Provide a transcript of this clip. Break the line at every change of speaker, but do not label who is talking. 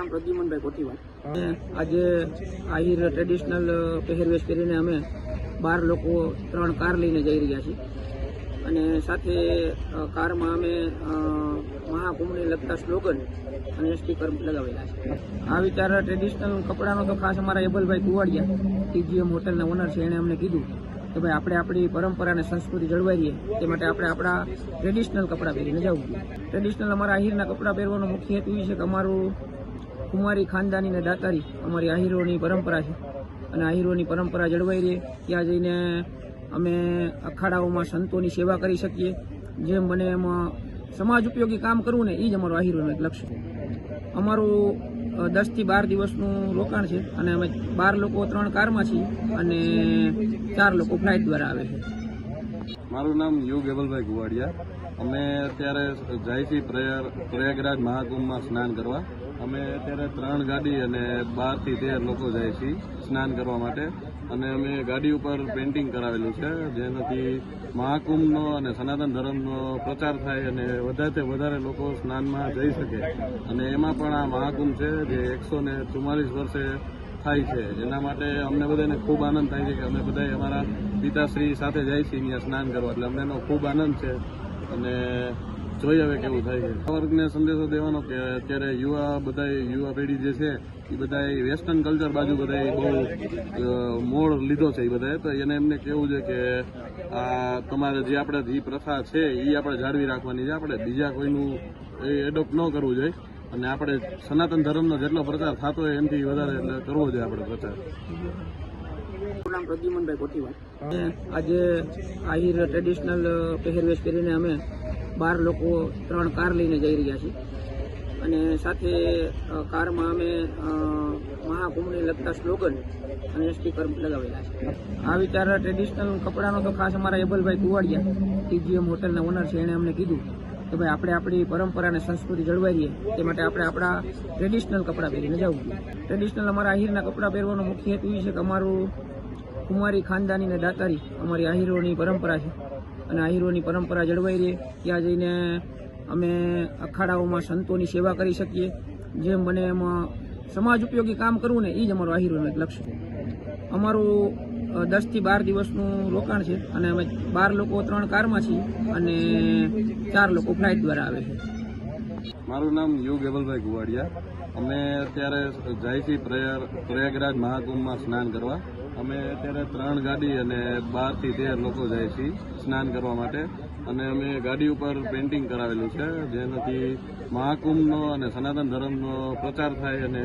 નામ પ્રદ્યુમનભાઈ કોઠીવાલ. આજે આહિર ટ્રેડિશનલ પહેરવેશ કરીને અમે બાર લોકો ત્રણ કાર લઈને જઈ રહ્યા છીએ. અને સાથે કારમાં અમે મહાકુંભને લગતા સ્લોગન અને સ્ટીકર લગાવેલા છે. આ વિચાર ટ્રેડિશનલ કપડાનો તો ખાસ અમારા એબલભાઈ કુવાડિયા ટીજીએમ હોટલના ઓનર છે એણે અમને કીધું કે ભાઈ આપણે આપણી પરંપરા અને સંસ્કૃતિ જળવાઈ રહીએ તે માટે આપણે આપણા ટ્રેડિશનલ કપડાં પહેરીને જવું ટ્રેડિશનલ અમારા આહિરના કપડાં પહેરવાનો મુખ્ય હેતુ એ છે કે અમારું કુમારી ખાનદાની ને દાતારી અમારી આહીરોની પરંપરા છે. અને આહીરોની પરંપરા જળવાઈ રહે, ત્યાં જઈને અમે અખાડાઓમાં સંતોની સેવા કરી શકીએ. જેમ મને એમાં સમાજ ઉપયોગી કામ કરવું ને એ જ અમારું આહીરોનું એક લક્ષ્ય અમારું દસથી બાર દિવસનું રોકાણ છે અને અમે બાર લોકો ત્રણ કારમાં છીએ અને ચાર લોકો ફ્લાઇટ દ્વારા આવે છે.
મારું નામ યુગ ગેબલભાઈ ગુવાડિયા. અમે અત્યારે જાય છીએ પ્રયાગ પ્રયાગરાજ મહાકુંભમાં સ્નાન કરવા. અમે અત્યારે ત્રણ ગાડી અને બારથી તેર લોકો જાય છીએ સ્નાન કરવા માટે. અને અમે ગાડી ઉપર પેઇન્ટિંગ કરાવેલું છે, જેનાથી મહાકુંભનો અને સનાતન ધર્મનો પ્રચાર થાય અને વધારે વધારે લોકો સ્નાનમાં જઈ શકે. અને એમાં પણ આ મહાકુંભ છે, જે એકસો ને વર્ષે થાય છે. એના માટે અમને બધાને ખૂબ આનંદ થાય છે કે અમે બધા અમારા પિતાશ્રી સાથે જાય છીએ અહીંયા સ્નાન કરવા. એટલે અમને એનો ખૂબ આનંદ છે અને જોઈએ હવે કેવું થાય છે. વર્ગને સંદેશો દેવાનો કે અત્યારે યુવા બધા યુવા પેઢી જે છે, એ બધા વેસ્ટર્ન કલ્ચર બાજુ બધા બહુ મોડ લીધો છે એ બધાએ. તો એને એમને કેવું છે કે આ તમારે જે આપણે જે પ્રથા છે એ આપણે જાળવી રાખવાની છે. આપણે બીજા કોઈનું એડોપ્ટ ન કરવું જોઈએ. અને આપણે સનાતન ધર્મનો જેટલો પ્રચાર થતો હોય એનાથી વધારે એટલે કરવો જોઈએ આપણે પ્રચાર.
નામ પ્રદ્યુમનભાઈ કોઠીવાલ આજે આહિર ટ્રેડિશનલ પહેરવેશ કરીને અમે બાર લોકો ત્રણ કાર લઈને જઈ રહ્યા છીએ. અને સાથે કારમાં અમે મહાકુંભને લગતા સ્લોગન અને સ્ટીકર લગાવેલા છે. આ વિચાર ટ્રેડિશનલ કપડાનો તો ખાસ અમારા એબલભાઈ કુવાડિયા ટીજીએમ હોટલના ઓનર છે એણે અમને કીધું કે ભાઈ આપણે આપણી પરંપરા અને સંસ્કૃતિ જળવાઈ રહીએ તે માટે આપણે આપણા ટ્રેડિશનલ કપડાં પહેરીને જવું ટ્રેડિશનલ અમારા આહિરના કપડાં પહેરવાનો મુખ્ય હેતુ એ છે કે અમારું કુમારી, ખાનદાની અને દાતારી અમારી આહિરોની પરંપરા છે. અને આહિરોની પરંપરા જળવાઈ રહે, ત્યાં જઈને અમે અખાડાઓમાં સંતોની સેવા કરી શકીએ. જેમ બને એમાં, સમાજ ઉપયોગી કામ કરવું ને એ જ અમારું આહિરોનું એક લક્ષ્ય અમારું દસથી બાર દિવસનું રોકાણ છે અને અમે બાર લોકો, ત્રણ કારમાં છીએ અને ચાર લોકો ફ્લાઇટ દ્વારા આવે છે.
મારું નામ યોગ એબલભાઈ ગુવાડિયા. અમે અત્યારે જાય છીએ પ્રયાગ પ્રયાગરાજ મહાકુંભમાં સ્નાન કરવા. અમે અત્યારે ત્રણ ગાડી અને બારથી તેર લોકો જાય છીએ સ્નાન કરવા માટે. અને અમે ગાડી ઉપર પેઇન્ટિંગ કરાવેલું છે. જેનાથી મહાકુંભનો અને સનાતન ધર્મનો પ્રચાર થાય અને